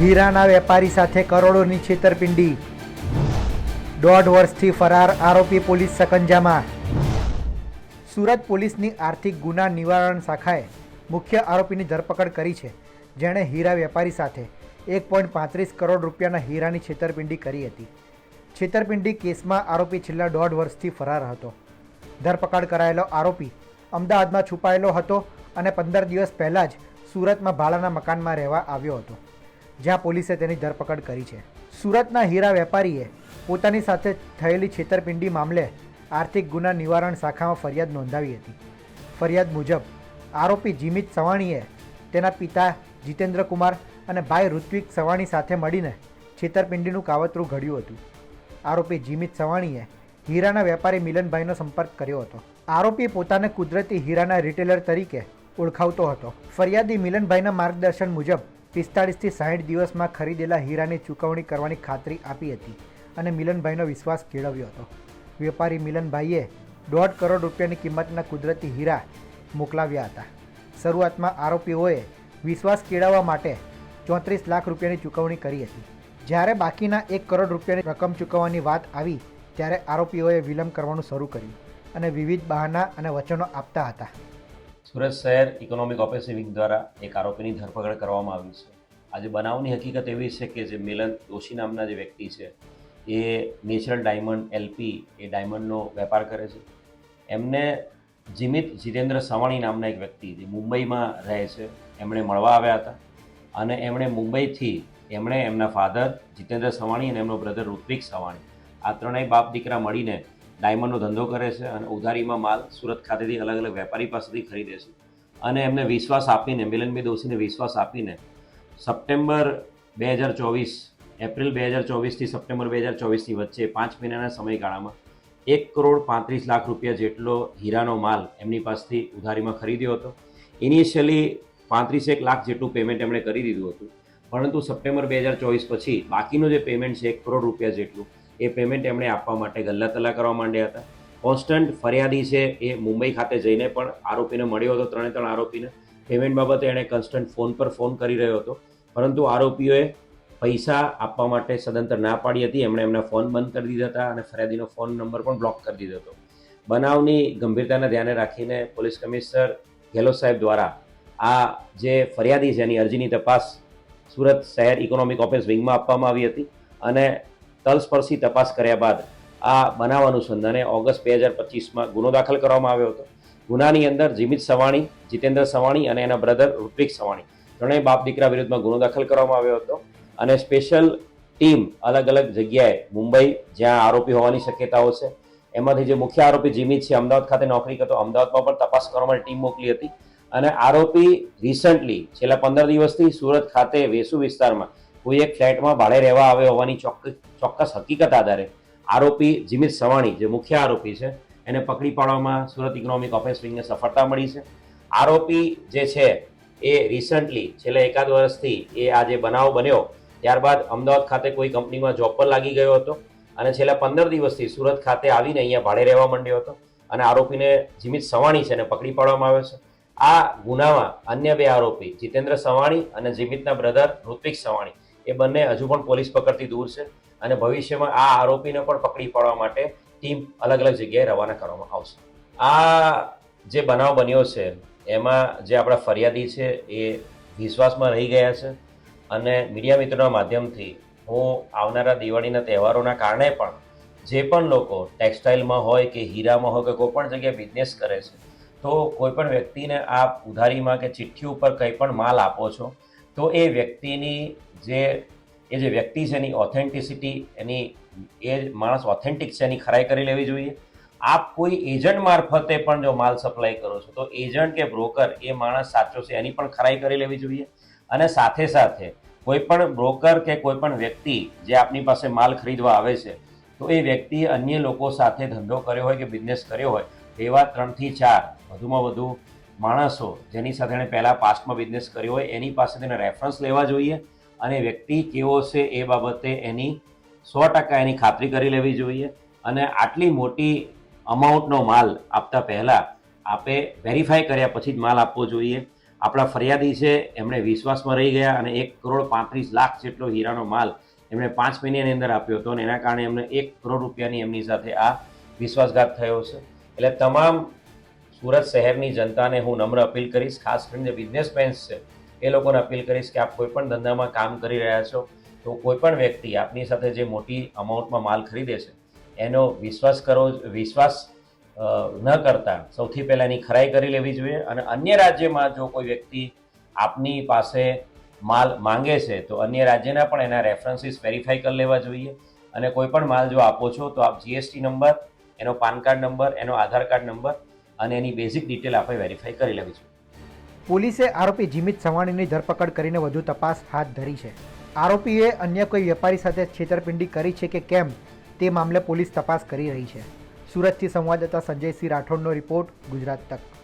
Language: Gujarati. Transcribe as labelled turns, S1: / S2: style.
S1: હીરાના વેપારી સાથે કરોડોની છેતરપિંડી. દોઢ વર્ષથી ફરાર આરોપી પોલીસ સકંજામાં. સુરત પોલીસની આર્થિક ગુના નિવારણ શાખાએ મુખ્ય આરોપીની ધરપકડ કરી છે, જેણે હીરા વેપારી સાથે એક પોઈન્ટ પાંત્રીસ કરોડ રૂપિયાના હીરાની છેતરપિંડી કરી હતી. છેતરપિંડી કેસમાં આરોપી છેલ્લા દોઢ વર્ષથી ફરાર હતો. ધરપકડ કરાયેલો આરોપી અમદાવાદમાં છુપાયેલો હતો અને પંદર દિવસ પહેલાં જ સુરતમાં ભાડાના મકાનમાં રહેવા આવ્યો હતો. જ્યાં પોલીસે તેની ધરપકડ કરી છે. સુરતના હીરા વેપારીએ પોતાની સાથે થયેલી છેતરપિંડી મામલે આર્થિક ગુના નિવારણ શાખામાં ફરિયાદ નોંધાવી હતી. ફરિયાદ મુજબ, આરોપી જીમિત સવાણીએ તેના પિતા જીતેન્દ્ર કુમાર અને ભાઈ ઋત્વિક સવાણી સાથે મળીને છેતરપિંડીનું કાવતરું ઘડ્યું હતું. આરોપી જીમિત સવાણીએ હીરાના વેપારી મિલનભાઈનો સંપર્ક કર્યો હતો. આરોપી પોતાને કુદરતી હીરાના રિટેલર તરીકે ઓળખાવતો હતો. ફરિયાદી મિલનભાઈના માર્ગદર્શન મુજબ પિસ્તાળીસથી સાઠ દિવસમાં ખરીદેલા હીરાની ચૂકવણી કરવાની ખાતરી આપી હતી અને મિલનભાઈનો વિશ્વાસ કેળવ્યો હતો. વેપારી મિલનભાઈએ દોઢ કરોડ રૂપિયાની કિંમતના કુદરતી હીરા મોકલાવ્યા હતા. શરૂઆતમાં આરોપીઓએ વિશ્વાસ કેળવવા માટે ચોત્રીસ લાખ રૂપિયાની ચૂકવણી કરી હતી. જ્યારે બાકીના એક કરોડ રૂપિયાની રકમ ચૂકવવાની વાત આવી, ત્યારે આરોપીઓએ વિલંબ કરવાનું શરૂ કર્યું અને વિવિધ બહાના અને વચનો આપતા હતા.
S2: સુરત શહેર ઇકોનોમિક ઓફિસર વિંગ દ્વારા એક આરોપીની ધરપકડ કરવામાં આવી છે. આજે બનાવની હકીકત એવી છે કે જે મિલન દોશી નામના જે વ્યક્તિ છે, એ નેચરલ ડાયમંડ એલપી, એ ડાયમંડનો વેપાર કરે છે. એમને જીમિત જીતેન્દ્ર સવાણી નામના એક વ્યક્તિ જે મુંબઈમાં રહે છે, એમણે મળવા આવ્યા હતા અને એમણે મુંબઈથી એમણે એમના ફાધર જીતેન્દ્ર સવાણી અને એમનો બ્રધર ઋત્વિક સવાણી, આ ત્રણેય બાપ દીકરા મળીને ડાયમંડનો ધંધો કરે છે અને ઉધારીમાં માલ સુરત ખાતેથી અલગ અલગ વેપારી પાસેથી ખરીદે છે. અને એમને વિશ્વાસ આપીને, મિલનભાઈ દોશીને વિશ્વાસ આપીને સપ્ટેમ્બર બે હજાર ચોવીસ, એપ્રિલ બે હજાર ચોવીસથી સપ્ટેમ્બર બે હજાર ચોવીસની વચ્ચે પાંચ મહિનાના સમયગાળામાં એક કરોડ પાંત્રીસ લાખ રૂપિયા જેટલો હીરાનો માલ એમની પાસેથી ઉધારીમાં ખરીદ્યો હતો. ઇનિશિયલી પાંત્રીસ એક લાખ જેટલું પેમેન્ટ એમણે કરી દીધું હતું. પરંતુ સપ્ટેમ્બર બે હજાર ચોવીસ પછી બાકીનું જે પેમેન્ટ છે, એક કરોડ રૂપિયા જેટલું એ પેમેન્ટ એમણે આપવા માટે ગલ્લા તલ્લા કરવા માંડ્યા હતા. કોન્સ્ટન્ટ ફરિયાદી છે એ મુંબઈ ખાતે જઈને પણ આરોપીને મળ્યો હતો, ત્રણે ત્રણ આરોપીને. પેમેન્ટ બાબતે એણે કન્સ્ટન્ટ ફોન પર ફોન કરી રહ્યો હતો. પરંતુ આરોપીઓએ પૈસા આપવા માટે સદંતર ના પાડી હતી. એમણે એમના ફોન બંધ કરી દીધા હતા અને ફરિયાદીનો ફોન નંબર પણ બ્લોક કરી દીધો હતો. બનાવની ગંભીરતાને ધ્યાને રાખીને પોલીસ કમિશનર ગેહલોત સાહેબ દ્વારા આ જે ફરિયાદી છે એની અરજીની તપાસ સુરત શહેર ઇકોનોમિક ઓફિસ વિંગમાં આપવામાં આવી હતી અને તલસ્પર્શી તપાસ કર્યા બાદ આ બનાવ અનુસંધાને ઓગસ્ટ બે હજાર પચીસમાં ગુનો દાખલ કરવામાં આવ્યો હતો. ગુનાની અંદર જીમિત સવાણી, જીતેન્દ્ર સવાણી અને એના બ્રધર ઋત્વિક સવાણી ત્રણેય બાપ દીકરા વિરુદ્ધમાં ગુનો દાખલ કરવામાં આવ્યો હતો અને સ્પેશિયલ ટીમ અલગ અલગ જગ્યાએ મુંબઈ જ્યાં આરોપી હોવાની શક્યતાઓ છે. એમાંથી જે મુખ્ય આરોપી જીમિત છે, અમદાવાદ ખાતે નોકરી કરતો, અમદાવાદમાં પણ તપાસ કરવા માટે ટીમ મોકલી હતી. અને આરોપી રિસન્ટલી છેલ્લા પંદર દિવસથી સુરત ખાતે વેસુ વિસ્તારમાં કોઈ એક ફ્લેટમાં ભાડે રહેવા આવ્યો હોવાની ચોક્કસ હકીકત આધારે. આરોપી જીમિત સવાણી, જે મુખ્ય આરોપી છે, એને પકડી પાડવામાં સુરત ઇકોનોમિક ઓફિસ વિંગને સફળતા મળી છે. આરોપી જે છે, એ રિસન્ટલી છેલ્લા એકાદ વર્ષથી એ આ જે બનાવ બન્યો, ત્યારબાદ અમદાવાદ ખાતે કોઈ કંપનીમાં જોબ પર લાગી ગયો હતો અને છેલ્લા પંદર દિવસથી સુરત ખાતે આવીને અહીંયા ભાડે રહેવા માંડ્યો હતો અને આરોપીને જીમિત સવાણી છે એને પકડી પાડવામાં આવ્યો છે. આ ગુનામાં અન્ય બે આરોપી, જીતેન્દ્ર સવાણી અને જીમિતના બ્રધર ઋત્વિક સવાણી. એ બંને હજુ પણ પોલીસ પકડથી દૂર છે અને ભવિષ્યમાં આ આરોપીને પણ પકડી પાડવા માટે ટીમ અલગ અલગ જગ્યાએ રવાના કરવામાં આવશે. આ જે બનાવ બન્યો છે, એમાં જે આપણા ફરિયાદી છે એ વિશ્વાસમાં રહી ગયા છે અને મીડિયા મિત્રોના માધ્યમથી હું આવનારા દિવાળીના તહેવારોના કારણે પણ જે પણ લોકો ટેક્સટાઇલમાં હોય કે હીરામાં હોય કે કોઈ પણ જગ્યાએ બિઝનેસ કરે છે, તો કોઈ પણ વ્યક્તિને આપ ઉધારીમાં કે ચિઠ્ઠી ઉપર કંઈ પણ માલ આપો છો તો એ વ્યક્તિની જે, એ જે વ્યક્તિ છે એની ઓથેન્ટિસિટી એની, એ માણસ ઓથેન્ટિક છે એની ખરાઈ કરી લેવી જોઈએ. આપ કોઈ એજન્ટ મારફતે પણ જો માલ સપ્લાય કરો છો, તો એજન્ટ કે બ્રોકર એ માણસ સાચો છે એની પણ ખરાઈ કરી લેવી જોઈએ. અને સાથે સાથે કોઈ પણ બ્રોકર કે કોઈ પણ વ્યક્તિ જે આપની પાસે માલ ખરીદવા આવે છે, તો એ વ્યક્તિએ અન્ય લોકો સાથે ધંધો કર્યો હોય કે બિઝનેસ કર્યો હોય, એવા ત્રણથી ચાર, વધુમાં વધુ માણસો જેની સાથે એણે પહેલાં પાસ્ટમાં બિઝનેસ કર્યો હોય, એની પાસે તેને રેફરન્સ લેવા જોઈએ અને વ્યક્તિ કેવો છે એ બાબતે એની સો ટકા એની ખાતરી કરી લેવી જોઈએ અને આટલી મોટી અમાઉન્ટનો માલ આપતા પહેલાં આપે વેરીફાઈ કર્યા પછી જ માલ આપવો જોઈએ. આપણા ફરિયાદી છે, એમણે વિશ્વાસમાં રહી ગયા અને એક કરોડ પાંત્રીસ લાખ જેટલો હીરાનો માલ એમણે પાંચ મહિનાની અંદર આપ્યો હતો અને એના કારણે એમને એક કરોડ રૂપિયાની એમની સાથે આ વિશ્વાસઘાત થયો છે. એટલે તમામ સુરત શહેરની જનતાને હું નમ્ર અપીલ કરીશ, ખાસ કરીને બિઝનેસમેન્સ છે, એ લોકોને અપીલ કરીશ કે આપ કોઈ પણ ધંધામાં કામ કરી રહ્યા છો, તો કોઈ પણ વ્યક્તિ આપની સાથે જે મોટી અમાઉન્ટમાં માલ ખરીદે છે, એનો વિશ્વાસ કરો, વિશ્વાસ ન કરતા સૌથી પહેલાં એની ખરાઈ કરી લેવી જોઈએ અને અન્ય રાજ્યમાં જો કોઈ વ્યક્તિ આપની પાસે માલ માંગે છે, તો અન્ય રાજ્યના પણ એના રેફરન્સીસ વેરીફાઈ કરી લેવા જોઈએ અને કોઈ પણ માલ જો આપો છો, તો આપ જીએસટી નંબર એનો પાન કાર્ડ નંબર એનો આધાર કાર્ડ નંબર અને એની બેઝિક ડિટેલ આપણે વેરીફાઈ કરી લેવી છે
S1: પોલીસે આરોપી જીમિત સવાણીની ધરપકડ કરીને વધુ તપાસ હાથ ધરી છે. આરોપીએ અન્ય કોઈ વેપારી સાથે છેતરપિંડી કરી છે કે કેમ તે મામલે પોલીસ તપાસ કરી રહી છે. સુરતથી સંવાદદાતા સંજયસિંહ રાઠોડનો રિપોર્ટ ગુજરાત તક.